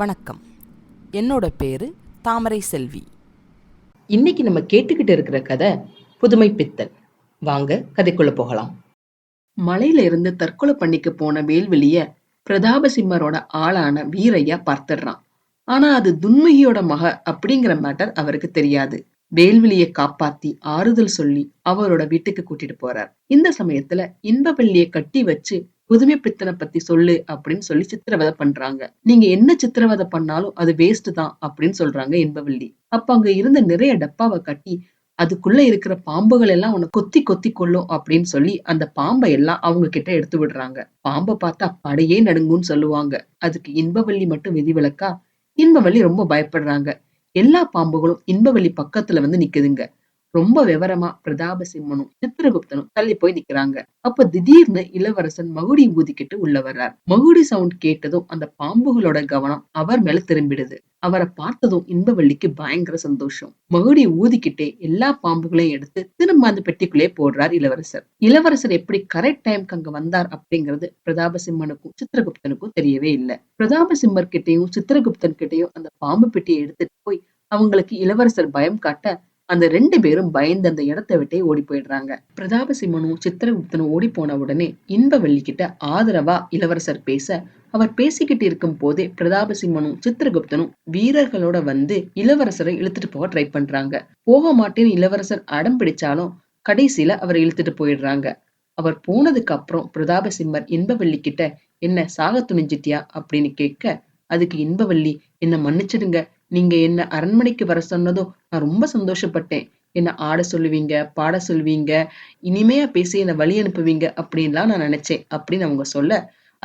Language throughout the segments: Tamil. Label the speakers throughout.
Speaker 1: வணக்கம் என்னோட பேரு தாமரை செல்வி
Speaker 2: இன்னைக்கு நம்ம கேட்டுக்கிட்டு இருக்கிற கதை புதுமை பித்தல் வாங்க கதைக்குள்ள போகலாம் மலையில இருந்து தற்கொலை பண்ணிக்க போன வேல்வெளிய பிரதாபசிம்மரோட ஆளான வீரையா பார்த்துடுறான் ஆனா அது துன்மகியோட மக அப்படிங்கிற மேட்டர் அவருக்கு தெரியாது வேல்வெளியை காப்பாத்தி ஆறுதல் சொல்லி அவரோட வீட்டுக்கு கூட்டிட்டு போறார் இந்த சமயத்துல இன்பவெள்ளியை கட்டி வச்சு புதுமை பித்தனை பத்தி சொல்லு அப்படின்னு சொல்லி சித்திரவதை பண்றாங்க நீங்க என்ன சித்திரவதை பண்ணாலும் அது வேஸ்ட் தான் அப்படின்னு சொல்றாங்க இன்பவள்ளி அப்ப அங்க இருந்த நிறைய டப்பாவை கட்டி அதுக்குள்ள இருக்கிற பாம்புகள் எல்லாம் உனக்கு கொத்தி கொத்தி கொள்ளும் அப்படின்னு சொல்லி அந்த பாம்பை எல்லாம் அவங்க கிட்ட எடுத்து விடுறாங்க பாம்பை பார்த்தா படையே நடுங்கும்னு சொல்லுவாங்க அதுக்கு இன்பவள்ளி மட்டும் விதிவிலக்கா இன்பவள்ளி ரொம்ப பயப்படுறாங்க எல்லா பாம்புகளும் இன்பவள்ளி பக்கத்துல வந்து நிக்குதுங்க ரொம்ப விவரமா பிரதாப சிம்மனும் சித்திரகுப்தனும் தள்ளி போய் நிக்கிறாங்க அப்ப திடீர்னு இளவரசன் மகுடி ஊதிக்கிட்டு உள்ள வர்றார் மகுடி சவுண்ட் கேட்டதும் அந்த பாம்புகளோட கவனம் அவர் மேல திரும்பிடுது அவரை பார்த்ததும் இன்பவள்ளிக்கு பயங்கர சந்தோஷம் மகுடி ஊதிக்கிட்டே எல்லா பாம்புகளையும் எடுத்து திரும்ப அந்த பெட்டிக்குள்ளே போடுறார் இளவரசர் இளவரசர் எப்படி கரெக்ட் டைம்க்கு அங்க வந்தார் அப்படிங்கிறது பிரதாப சிம்மனுக்கும் சித்திரகுப்தனுக்கும் தெரியவே இல்லை பிரதாப சிம்மர் கிட்டையும் சித்திரகுப்தன் கிட்டையும் அந்த பாம்பு பெட்டியை எடுத்துட்டு போய் அவங்களுக்கு இளவரசர் பயம் காட்ட அந்த ரெண்டு பேரும் பயந்து அந்த இடத்தை விட்டே ஓடி போயிடுறாங்க பிரதாப சிம்மனும் சித்திரகுப்தனும் ஓடி போன உடனே இன்பவள்ளி கிட்ட ஆதரவா இளவரசர் பேச அவர் பேசிக்கிட்டு இருக்கும் போதே பிரதாப சிம்மனும் சித்திரகுப்தனும் வீரர்களோட வந்து இளவரசரை இழுத்துட்டு போக ட்ரை பண்றாங்க போக மாட்டேன்னு இளவரசர் அடம் பிடிச்சாலும் கடைசியில அவரை இழுத்துட்டு போயிடுறாங்க அவர் போனதுக்கு அப்புறம் பிரதாப சிம்மர் இன்பவள்ளி கிட்ட என்ன சாக துணிஞ்சிட்டியா அப்படின்னு கேட்க அதுக்கு இன்பவள்ளி என்ன மன்னிச்சிடுங்க நீங்க என்ன அரண்மனைக்கு வர சொன்னதும் நான் ரொம்ப சந்தோஷப்பட்டேன் என்ன ஆட சொல்லுவீங்க பாட சொல்லுவீங்க இனிமையா பேசி என்னை வழி அனுப்புவீங்க அப்படின்லாம் நான் நினைச்சேன் அப்படின்னு அவங்க சொல்ல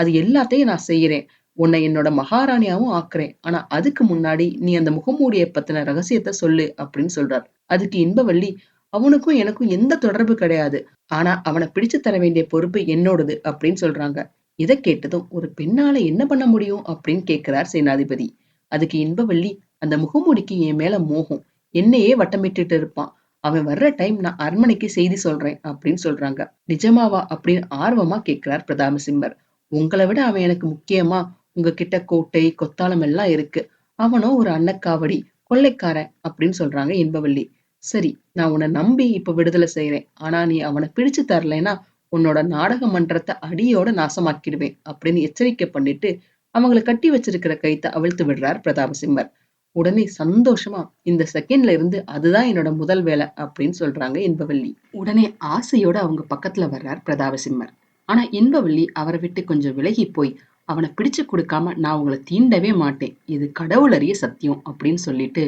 Speaker 2: அது எல்லாத்தையும் நான் செய்யறேன் உன்னை என்னோட மகாராணியாவும் ஆக்குறேன் ஆனா அதுக்கு முன்னாடி நீ அந்த முகமூடிய பத்தின ரகசியத்தை சொல்லு அப்படின்னு சொல்றார் அதுக்கு இன்பவள்ளி அவனுக்கும் எனக்கும் எந்த தொடர்பு கிடையாது ஆனா அவனை பிடிச்சு தர வேண்டிய பொறுப்பு என்னோடது அப்படின்னு சொல்றாங்க இதை கேட்டதும் ஒரு பெண்ணால என்ன பண்ண முடியும் அப்படின்னு கேட்கிறார் சேனாதிபதி அதுக்கு இன்பவள்ளி அந்த முகமூடிக்கு என் மேல மோகம் என்னையே வட்டமிட்டு இருப்பான் அவன் வர்ற டைம் நான் அரண்மனைக்கு செய்தி சொல்றேன் அப்படின்னு சொல்றாங்க நிஜமாவா அப்படின்னு ஆர்வமா கேட்கிறார் பிரதாம சிம்மர் உங்களை விட அவன் எனக்கு முக்கியமா உங்ககிட்ட கோட்டை கொத்தாளம் எல்லாம் இருக்கு அவனும் ஒரு அன்னக்காவடி கொள்ளைக்காரன் அப்படின்னு சொல்றாங்க இன்பவல்லி சரி நான் உன நம்பி இப்ப விடுதலை செய்யறேன் ஆனா நீ அவனை பிடிச்சு தரலைன்னா உன்னோட நாடக மன்றத்தை அடியோட நாசமாக்கிடுவேன் அப்படின்னு எச்சரிக்கை பண்ணிட்டு அவங்களை கட்டி வச்சிருக்கிற கைத்தை அவிழ்த்து விடுறார் பிரதாப சிம்மர் உடனே சந்தோஷமா இந்த செகண்ட்ல இருந்து அதுதான் என்னோட முதல் வேலை அப்படின்னு சொல்றாங்க இன்பவள்ளி உடனே ஆசையோட அவங்க பக்கத்துல வர்றார் பிரதாபசிம்மர் ஆனா இன்பவள்ளி அவரை விட்டு கொஞ்சம் விலகி போய் அவனை பிடிச்சு கொடுக்காம நான் உங்களை தீண்டவே மாட்டேன் இது கடவுளறிய சத்தியம் அப்படின்னு சொல்லிட்டு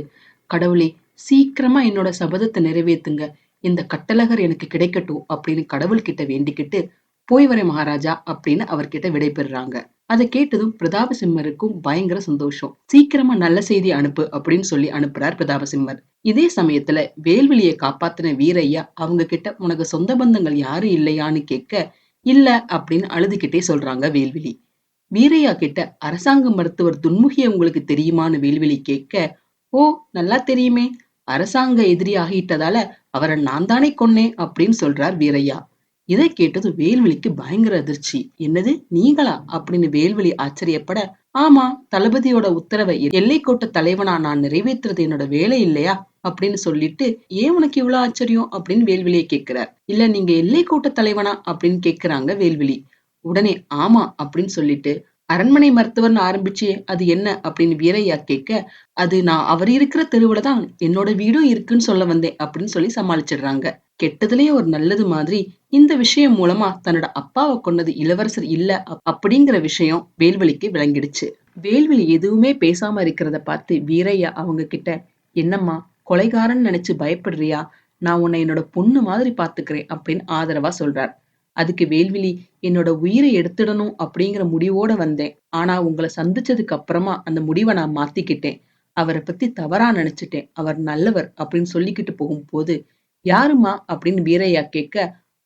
Speaker 2: கடவுளே சீக்கிரமா என்னோட சபதத்தை நிறைவேற்றுங்க இந்த கட்டழகர் எனக்கு கிடைக்கட்டும் அப்படின்னு கடவுள்கிட்ட வேண்டிக்கிட்டு போய் வரேன் மகாராஜா அப்படின்னு அவர்கிட்ட விடைபெறுறாங்க அதை கேட்டதும் பிரதாப சிம்மருக்கும் பயங்கர சந்தோஷம் சீக்கிரமா நல்ல செய்தி அனுப்பு அப்படின்னு சொல்லி அனுப்புறார் பிரதாப சிம்மர் இதே சமயத்துல வேல்வெளியை காப்பாத்தின வீரையா அவங்க கிட்ட உனக்கு சொந்த பந்தங்கள் யாரும் இல்லையான்னு கேட்க இல்ல அப்படின்னு அழுதுகிட்டே சொல்றாங்க வேல்வெளி வீரையா கிட்ட அரசாங்க மருத்துவர் துன்முகிய உங்களுக்கு தெரியுமான்னு வேல்வெளி கேட்க ஓ நல்லா தெரியுமே அரசாங்க எதிரி ஆகிட்டதால அவரை நான் தானே கொன்னேன் அப்படின்னு சொல்றார் வீரையா இதை கேட்டது வேல்வெளிக்கு பயங்கர அதிர்ச்சி என்னது நீங்களா அப்படின்னு வேல்வெளி ஆச்சரியப்பட ஆமா தளபதியோட உத்தரவை எல்லைக்கோட்ட தலைவனா நான் நிறைவேற்றுறது என்னோட வேலை இல்லையா அப்படின்னு சொல்லிட்டு ஏன் உனக்கு இவ்வளவு ஆச்சரியம் அப்படின்னு வேல்வெளியை கேட்கிறார் இல்ல நீங்க எல்லைக்கோட்ட தலைவனா அப்படின்னு கேக்குறாங்க வேல்வெளி உடனே ஆமா அப்படின்னு சொல்லிட்டு அரண்மனை மருத்துவர்னு ஆரம்பிச்சு அது என்ன அப்படின்னு வீரையா கேட்க அது நான் அவர் இருக்கிற தெருவுல தான் என்னோட வீடும் இருக்குன்னு சொல்ல வந்தேன் அப்படின்னு சொல்லி சமாளிச்சிடுறாங்க கெட்டதுலயே ஒரு நல்லது மாதிரி இந்த விஷயம் மூலமா தன்னோட அப்பாவை கொண்டது இளவரசர் இல்ல அப்படிங்கிற விஷயம் வேல்வெளிக்கு விளங்கிடுச்சு வேல்வெளி எதுவுமே பேசாம இருக்கிறத பார்த்து வீரையா அவங்க கிட்ட என்னம்மா கொலைகாரன் நினைச்சு பயப்படுறியா நான் உன்னை என்னோட பொண்ணு மாதிரி பாத்துக்கிறேன் அப்படின்னு ஆதரவா சொல்றார் அதுக்கு வேல்விழி என்னோட உயிரை எடுத்துடணும் அப்படிங்கிற முடிவோட வந்தேன் ஆனா உங்களை சந்திச்சதுக்கு அப்புறமா அந்த முடிவை நான் மாத்திக்கிட்டேன் அவரை பத்தி தவறா நினைச்சிட்டேன் அவர் நல்லவர் அப்படின்னு சொல்லிக்கிட்டு போகும்போது யாருமா அப்படின்னு வீரையா கேட்க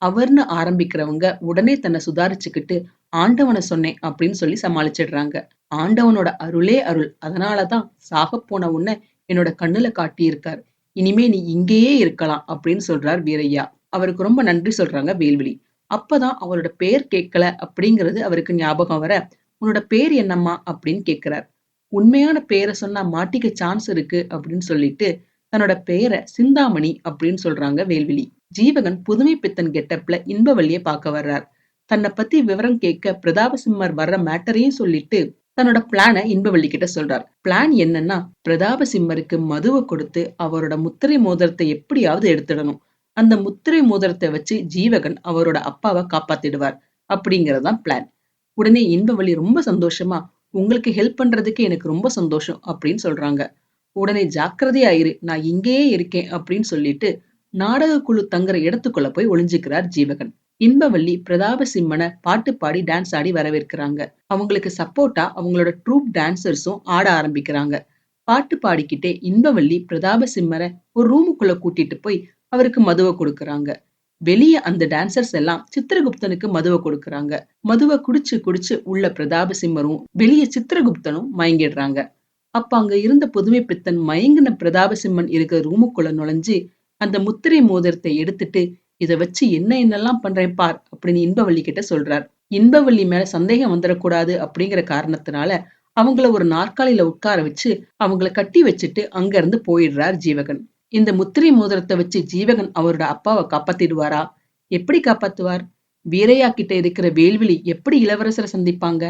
Speaker 2: அவர்னு ஆரம்பிக்கிறவங்க உடனே தன்னை சுதாரிச்சுக்கிட்டு ஆண்டவனை சொன்னேன் அப்படின்னு சொல்லி சமாளிச்சிடுறாங்க ஆண்டவனோட அருளே அருள் அதனாலதான் சாக போன உன்ன என்னோட கண்ணுல காட்டியிருக்கார் இனிமே நீ இங்கேயே இருக்கலாம் அப்படின்னு சொல்றார் வீரையா அவருக்கு ரொம்ப நன்றி சொல்றாங்க வேல்விழி அப்பதான் அவரோட பேர் கேட்கல அப்படிங்கிறது அவருக்கு ஞாபகம் வர உன்னோட பேர் என்னம்மா அப்படின்னு கேட்கிறார் உண்மையான பேரை சொன்னா மாட்டிக்க சான்ஸ் இருக்கு அப்படின்னு சொல்லிட்டு தன்னோட பெயரை சிந்தாமணி அப்படின்னு சொல்றாங்க வேல்விழி ஜீவகன் புதுமை பித்தன் கெட்டப்ல இன்பவழியை பார்க்க வர்றார் தன்னை பத்தி விவரம் கேட்க பிரதாபசிம்மர் வர்ற மேட்டரையும் சொல்லிட்டு தன்னோட பிளான இன்பவள்ளி கிட்ட சொல்றார் பிளான் என்னன்னா பிரதாபசிம்மருக்கு மதுவை கொடுத்து அவரோட முத்திரை மோதிரத்தை எப்படியாவது எடுத்துடணும் அந்த முத்திரை மோதிரத்தை வச்சு ஜீவகன் அவரோட அப்பாவை காப்பாத்திடுவார் அப்படிங்கறதுதான் பிளான் உடனே இன்பவழி ரொம்ப சந்தோஷமா உங்களுக்கு ஹெல்ப் பண்றதுக்கு எனக்கு ரொம்ப சந்தோஷம் அப்படின்னு சொல்றாங்க உடனே ஜாக்கிரதையாயிரு நான் இங்கேயே இருக்கேன் அப்படின்னு சொல்லிட்டு நாடக குழு தங்குற இடத்துக்குள்ள போய் ஒளிஞ்சுக்கிறார் ஜீவகன் இன்பவள்ளி பிரதாப சிம்மனை பாட்டு பாடி டான்ஸ் ஆடி வரவேற்கிறாங்க அவங்களுக்கு சப்போர்ட்டா அவங்களோட ட்ரூப் டான்சர்ஸும் ஆட ஆரம்பிக்கிறாங்க பாட்டு பாடிக்கிட்டே இன்பவள்ளி பிரதாப சிம்மரை ஒரு ரூமுக்குள்ள கூட்டிட்டு போய் அவருக்கு மதுவை கொடுக்கறாங்க வெளியே அந்த டான்சர்ஸ் எல்லாம் சித்திரகுப்தனுக்கு மதுவை கொடுக்கறாங்க மதுவை குடிச்சு குடிச்சு உள்ள பிரதாப சிம்மரும் வெளியே சித்திரகுப்தனும் மயங்கிடுறாங்க அப்ப அங்க இருந்த புதுமை பித்தன் மயங்கின பிரதாபசிம்மன் இருக்கிற ரூமுக்குள்ள நுழைஞ்சு அந்த முத்திரை மோதிரத்தை எடுத்துட்டு இதை வச்சு என்ன என்னெல்லாம் பண்றேன் பார் அப்படின்னு இன்பவள்ளி கிட்ட சொல்றார் இன்பவள்ளி மேல சந்தேகம் வந்துடக்கூடாது அப்படிங்கிற காரணத்தினால அவங்கள ஒரு நாற்காலியில உட்கார வச்சு அவங்கள கட்டி வச்சுட்டு அங்க இருந்து போயிடுறார் ஜீவகன் இந்த முத்திரை மோதிரத்தை வச்சு ஜீவகன் அவரோட அப்பாவை காப்பாத்திடுவாரா எப்படி காப்பாத்துவார் வீரையா கிட்ட இருக்கிற வேல்விழி எப்படி இளவரசரை சந்திப்பாங்க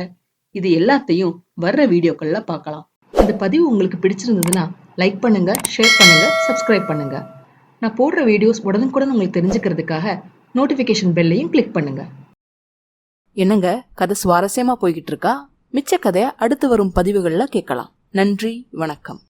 Speaker 2: இது எல்லாத்தையும் வர்ற வீடியோக்கள்ல பார்க்கலாம் இந்த பதிவு உங்களுக்கு பிடிச்சிருந்ததுன்னா லைக் பண்ணுங்க ஷேர் பண்ணுங்க சப்ஸ்கிரைப் பண்ணுங்க நான் போடுற வீடியோஸ் உடனுக்குடன் உங்களுக்கு தெரிஞ்சுக்கிறதுக்காக நோட்டிபிகேஷன் பெல்லையும் கிளிக் பண்ணுங்க என்னங்க கதை சுவாரஸ்யமா போய்கிட்டு இருக்கா மிச்ச கதையை அடுத்து வரும் பதிவுகளில் கேட்கலாம் நன்றி வணக்கம்